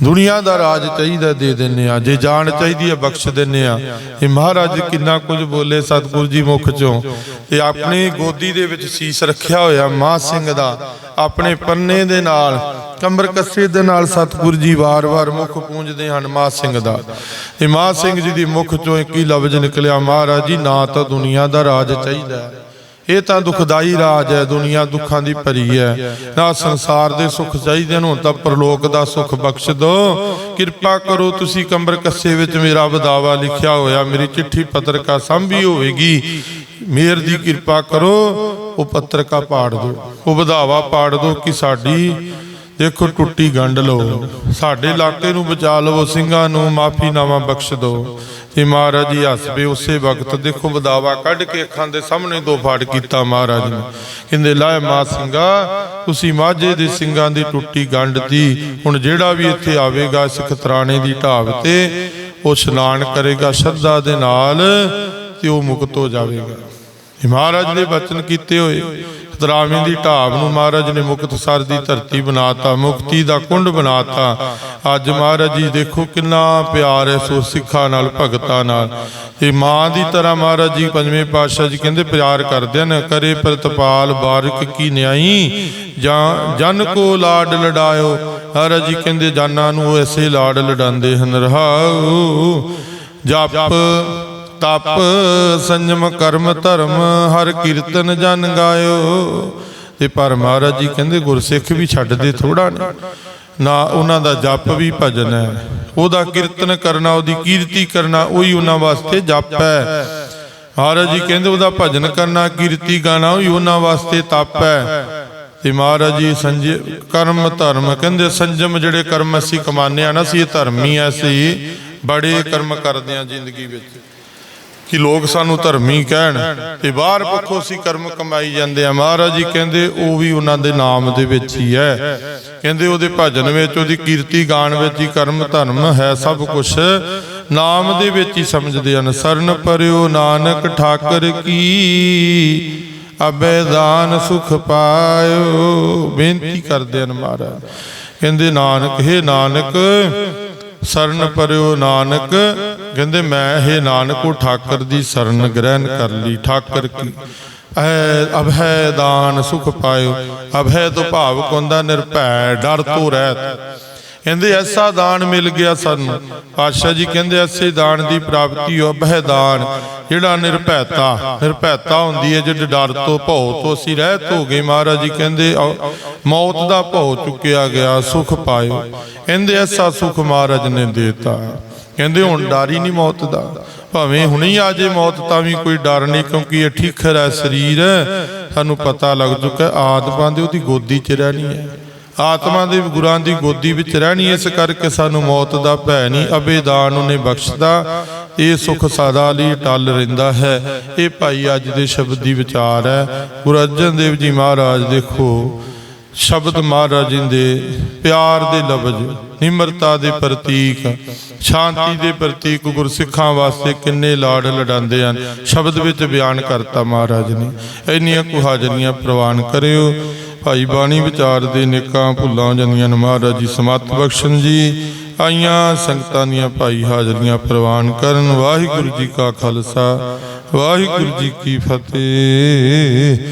ਦੁਨੀਆ ਦਾ ਰਾਜ ਚਾਹੀਦਾ ਦੇ ਦਿੰਨੇ ਆ ਜੇ ਜਾਨ ਚਾਹੀਦੀ ਹੈ, ਬਖਸ਼ ਦਿੰਨੇ ਆ ਇਹ ਮਹਾਰਾਜ ਕਿੰਨਾ ਕੁਝ ਬੋਲੇ ਸਤਿਗੁਰੂ ਜੀ ਮੁਖ ਚੋਂ। ਤੇ ਆਪਣੀ ਗੋਦੀ ਦੇ ਵਿੱਚ ਸੀਸ ਰੱਖਿਆ ਹੋਇਆ ਮਾਹ ਸਿੰਘ ਦਾ, ਆਪਣੇ ਪੰਨੇ ਦੇ ਨਾਲ, ਕੰਬਰ ਕੱਸੇ ਦੇ ਨਾਲ ਸਤਿਗੁਰੂ ਜੀ ਵਾਰ-ਵਾਰ ਮੁਖ ਪੂੰਝਦੇ ਹਨ ਮਾਹ ਸਿੰਘ ਦਾ। ਤੇ ਮਾਹ ਸਿੰਘ ਜੀ ਦੀ ਮੁਖ ਚੋਂ ਇੱਕ ਹੀ ਲਫ਼ਜ਼ ਨਿਕਲਿਆ, ਮਹਾਰਾਜ ਜੀ, ਨਾ ਤਾਂ ਦੁਨੀਆ ਦਾ ਰਾਜ ਚਾਹੀਦਾ ਇਹ ਤਾਂ ਦੁਖਦਾਈ ਰਾਜ ਹੈ, ਦੁਨੀਆ ਦੁੱਖਾਂ ਦੀ ਭਰੀ ਹੈ। ਨਾ ਸੰਸਾਰ ਦੇ ਸੁੱਖ ਚਾਹੀਦੇ ਨੇ ਤਾਂ ਪਰਲੋਕ ਦਾ ਸੁੱਖ ਬਖਸ਼ ਦੋ। ਕਿਰਪਾ ਕਰੋ ਤੁਸੀਂ ਕੰਬਰ ਕੱਸੇ ਵਿੱਚ ਮੇਰਾ ਵਧਾਵਾ ਲਿਖਿਆ ਹੋਇਆ, ਮੇਰੀ ਚਿੱਠੀ ਪੱਤਰਕਾ ਸੰਭੀ ਹੋਵੇਗੀ। ਮੇਰ ਦੀ ਕਿਰਪਾ ਕਰੋ, ਉਹ ਪੱਤਰਕਾ ਪਾੜ ਦਿਓ ਉਹ ਵਧਾਵਾ ਪਾੜ ਦਿਓ ਕਿ ਸਾਡੀ ਦੇਖੋ ਟੁੱਟੀ ਗੰਢ ਲਓ। ਸਾਡੇ ਇਲਾਕੇ ਨੂੰ ਬਚਾ ਲਵੋ ਸਿੰਘਾਂ ਨੂੰ ਮਾਫੀਨਾਮਾ ਬਖਸ਼ ਦਿਓ। ਤੇ ਮਹਾਰਾਜ ਜੀ ਹੱਸਵੇ ਉਸੇ ਵਕਤ ਦੇਖੋ ਬਦਾਵਾ ਕੱਢ ਕੇ ਅੱਖਾਂ ਦੇ ਸਾਹਮਣੇ ਦੋ ਫਾੜ ਕੀਤਾ ਮਹਾਰਾਜ ਨੇ। ਕਹਿੰਦੇ ਲਾਏ ਮਾ ਸਿੰਘਾ, ਤੁਸੀਂ ਮਾਝੇ ਦੇ ਸਿੰਘਾਂ ਦੀ ਟੁੱਟੀ ਗੰਢ ਦੀ, ਹੁਣ ਜਿਹੜਾ ਵੀ ਇੱਥੇ ਆਵੇਗਾ ਸਿੱਖ ਤਰਾਣੇ ਦੀ ਢਾਬ ਤੇ, ਉਹ ਇਸ਼ਨਾਨ ਕਰੇਗਾ ਸ਼ਰਧਾ ਦੇ ਨਾਲ ਤੇ ਉਹ ਮੁਕਤ ਹੋ ਜਾਵੇਗਾ। ਮਹਾਰਾਜ ਨੇ ਬਚਨ ਕੀਤੇ ਹੋਏ ਖਤਰਾਵੇਂ ਦੀ ਢਾਬ ਨੂੰ ਮਹਾਰਾਜ ਨੇ ਮੁਕਤਸਰ ਦੀ ਧਰਤੀ ਬਣਾਤਾ, ਮੁਕਤੀ ਦਾ ਕੁੰਡ ਬਣਾਤਾ। ਅੱਜ ਮਹਾਰਾਜ ਜੀ ਦੇਖੋ ਕਿੰਨਾ ਪਿਆਰ ਹੈ ਸੋ ਸਿੱਖਾਂ ਨਾਲ, ਭਗਤਾਂ ਨਾਲ। ਇਹ ਮਾਂ ਦੀ ਤਰ੍ਹਾਂ ਮਹਾਰਾਜ ਜੀ ਪੰਜਵੇਂ ਪਾਤਸ਼ਾਹ ਜੀ ਕਹਿੰਦੇ ਪਿਆਰ ਕਰਦੇ ਨੇ ਕਰੇ ਪ੍ਰਤਪਾਲ ਬਾਰਕ ਕੀ ਨਿਆਈ, ਜਾਂ ਜਨ ਕੋ ਲਾਡ ਲੜਾਇਓ। ਮਹਾਰਾਜ ਜੀ ਕਹਿੰਦੇ ਜਾਨਾਂ ਨੂੰ ਐਸੇ ਲਾਡ ਲੜਾਉਂਦੇ ਹਨ, ਰਹਾਉ। ਜਪ ਤਪ, ਸੰਜਮ ਕਰਮ, ਧਰਮ, ਹਰ ਕੀਰਤਨ ਜਨ ਗਾਇਓ। ਤੇ ਪਰ ਮਹਾਰਾਜ ਜੀ ਕਹਿੰਦੇ, ਗੁਰਸਿੱਖ ਵੀ ਛੱਡਦੇ ਥੋੜਾ ਨੇ ਨਾ ਉਹਨਾਂ ਦਾ ਜਪ ਵੀ ਭਜਨ ਹੈ। ਉਹਦਾ ਕੀਰਤਨ ਕਰਨਾ, ਉਹਦੀ ਕੀਰਤੀ ਕਰਨਾ, ਉਹੀ ਉਹਨਾਂ ਵਾਸਤੇ ਜਪ ਹੈ। ਮਹਾਰਾਜ ਜੀ ਕਹਿੰਦੇ, ਉਹਦਾ ਭਜਨ ਕਰਨਾ, ਕੀਰਤੀ ਗਾਣਾ, ਉਹੀ ਉਹਨਾਂ ਵਾਸਤੇ ਤਪ ਹੈ। ਤੇ ਮਹਾਰਾਜ ਜੀ ਸੰਜੇ, ਕਰਮ, ਧਰਮ, ਕਹਿੰਦੇ ਸੰਜਮ ਜਿਹੜੇ ਕਰਮ ਅਸੀਂ ਕਮਾਨੇ ਆ ਨਾ, ਅਸੀਂ ਇਹ ਧਰਮੀ ਆ ਅਸੀਂ ਬੜੇ ਕਰਮ ਕਰਦੇ ਆ ਜ਼ਿੰਦਗੀ ਵਿੱਚ। ਕਿ ਲੋਕ ਸਾਨੂੰ ਧਰਮੀ ਕਹਿਣ, ਤੇ ਬਾਹਰ ਪੱਖੋਂ ਅਸੀਂ ਕਰਮ ਕਮਾਈ ਜਾਂਦੇ ਆ ਮਹਾਰਾਜ ਜੀ ਕਹਿੰਦੇ, ਉਹ ਵੀ ਉਹਨਾਂ ਦੇ ਨਾਮ ਦੇ ਵਿੱਚ ਹੀ ਹੈ। ਕਹਿੰਦੇ, ਉਹਦੇ ਭਜਨ ਵਿੱਚ, ਉਹਦੀ ਕੀਰਤੀ ਗਾਣ ਵਿੱਚ ਹੀ ਕਰਮ ਧਰਮ ਹੈ ਸਭ ਕੁਝ ਨਾਮ ਦੇ ਵਿੱਚ ਹੀ ਸਮਝਦੇ ਹਨ, ਸਰਨ ਪਰਿਓ ਨਾਨਕ ਠਾਕਰ ਕੀ? ਅਬੇ ਦਾਨ ਸੁਖ ਪਾਇਓ। ਬੇਨਤੀ ਕਰਦੇ ਹਨ ਮਹਾਰਾਜ। ਕਹਿੰਦੇ, ਨਾਨਕ, ਹੈ ਨਾਨਕ, ਸਰਨ ਪਰਿਓ ਨਾਨਕ ਕਹਿੰਦੇ ਮੈਂ ਇਹ ਨਾਨਕੋ ਠਾਕਰ ਦੀ ਸਰਨ ਗ੍ਰਹਿਣ ਕਰ ਲਈ, ਠਾਕਰ ਕੀ? ਐ ਅਭੈ ਦਾਨ ਸੁਖ ਪਾਇਓ, ਅਭੈ ਤੋਂ ਭਾਵ ਕੋਂਦਾ ਨਿਰਭੈ, ਡਰ ਤੋਂ ਰਹਿਤ। ਕਹਿੰਦੇ ਐਸਾ ਦਾਨ ਮਿਲ ਗਿਆ ਸਾਨੂੰ। ਪਾਤਸ਼ਾਹ ਜੀ ਕਹਿੰਦੇ ਐਸੇ ਦਾਨ ਦੀ ਪ੍ਰਾਪਤੀ ਹੋ ਅਭੈ ਦਾਨ, ਜਿਹੜਾ ਨਿਰਭੈਤਾ ਨਿਰਭੈਤਾ ਹੁੰਦੀ ਹੈ ਜਿਹੜੇ ਡਰ ਤੋਂ ਭਉ ਤੋਂ ਅਸੀਂ ਰਹਿਤ ਹੋ ਗਏ। ਮਹਾਰਾਜ ਜੀ ਕਹਿੰਦੇ ਮੌਤ ਦਾ ਭਉ ਚੁੱਕਿਆ ਗਿਆ, ਸੁਖ ਪਾਇਓ। ਕਹਿੰਦੇ ਐਸਾ ਸੁਖ ਮਹਾਰਾਜ ਨੇ ਦੇਤਾ। ਕਹਿੰਦੇ ਹੁਣ ਡਰ ਹੀ ਨਹੀਂ ਮੌਤ ਦਾ। ਭਾਵੇਂ ਹੁਣੇ ਆ ਜੇ ਮੌਤ, ਤਾਂ ਵੀ ਕੋਈ ਡਰ ਨਹੀਂ, ਕਿਉਂਕਿ ਇਹ ਠੀਖਰ ਹੈ, ਸਰੀਰ ਸਾਨੂੰ ਪਤਾ ਲੱਗ ਚੁੱਕਾ ਆਤਮਾ ਦੇ ਉਹਦੀ ਗੋਦੀ 'ਚ ਰਹਿਣੀ ਹੈ। ਆਤਮਾ ਦੇ ਗੁਰਾਂ ਦੀ ਗੋਦੀ ਵਿੱਚ ਰਹਿਣੀ, ਇਸ ਕਰਕੇ ਸਾਨੂੰ ਮੌਤ ਦਾ ਭੈ ਨਹੀਂ, ਅਬੇਦਾਨ ਉਹਨੇ ਬਖਸ਼ਦਾ। ਇਹ ਸੁਖ ਸਦਾ ਲਈ ਟਲ ਰਹਿੰਦਾ ਹੈ। ਇਹ ਭਾਈ ਅੱਜ ਦੇ ਸ਼ਬਦ ਦੀ ਵਿਚਾਰ ਹੈ। ਗੁਰੂ ਅਰਜਨ ਦੇਵ ਜੀ ਮਹਾਰਾਜ, ਦੇਖੋ ਸ਼ਬਦ ਮਹਾਰਾਜ ਦੇ ਪਿਆਰ ਦੇ ਲਫ਼ਜ਼, ਨਿਮਰਤਾ ਦੇ ਪ੍ਰਤੀਕ, ਸ਼ਾਂਤੀ ਦੇ ਪ੍ਰਤੀਕ ਗੁਰਸਿੱਖਾਂ ਵਾਸਤੇ ਕਿੰਨੇ ਲਾੜ ਲੜਾਉਂਦੇ ਹਨ। ਸ਼ਬਦ ਵਿੱਚ ਬਿਆਨ ਕਰਤਾ ਮਹਾਰਾਜ ਨੇ। ਇੰਨੀਆਂ ਕੁ ਹਾਜ਼ਰੀਆਂ ਪ੍ਰਵਾਨ ਕਰਿਓ। ਭਾਈ ਬਾਣੀ ਵਿਚਾਰ ਦੇ ਨੇਕਾਂ ਭੁੱਲਾਂ ਜਾਂਦੀਆਂ ਨੇ ਮਹਾਰਾਜ ਜੀ, ਸਮਤ ਬਖਸ਼ਣ ਜੀ। ਆਈਆਂ ਸੰਗਤਾਂ ਦੀਆਂ ਭਾਈ ਹਾਜ਼ਰੀਆਂ ਪ੍ਰਵਾਨ ਕਰਨ। ਵਾਹਿਗੁਰੂ ਜੀ ਕਾ ਖਾਲਸਾ, ਵਾਹਿਗੁਰੂ ਜੀ ਕੀ ਫਤਿਹ।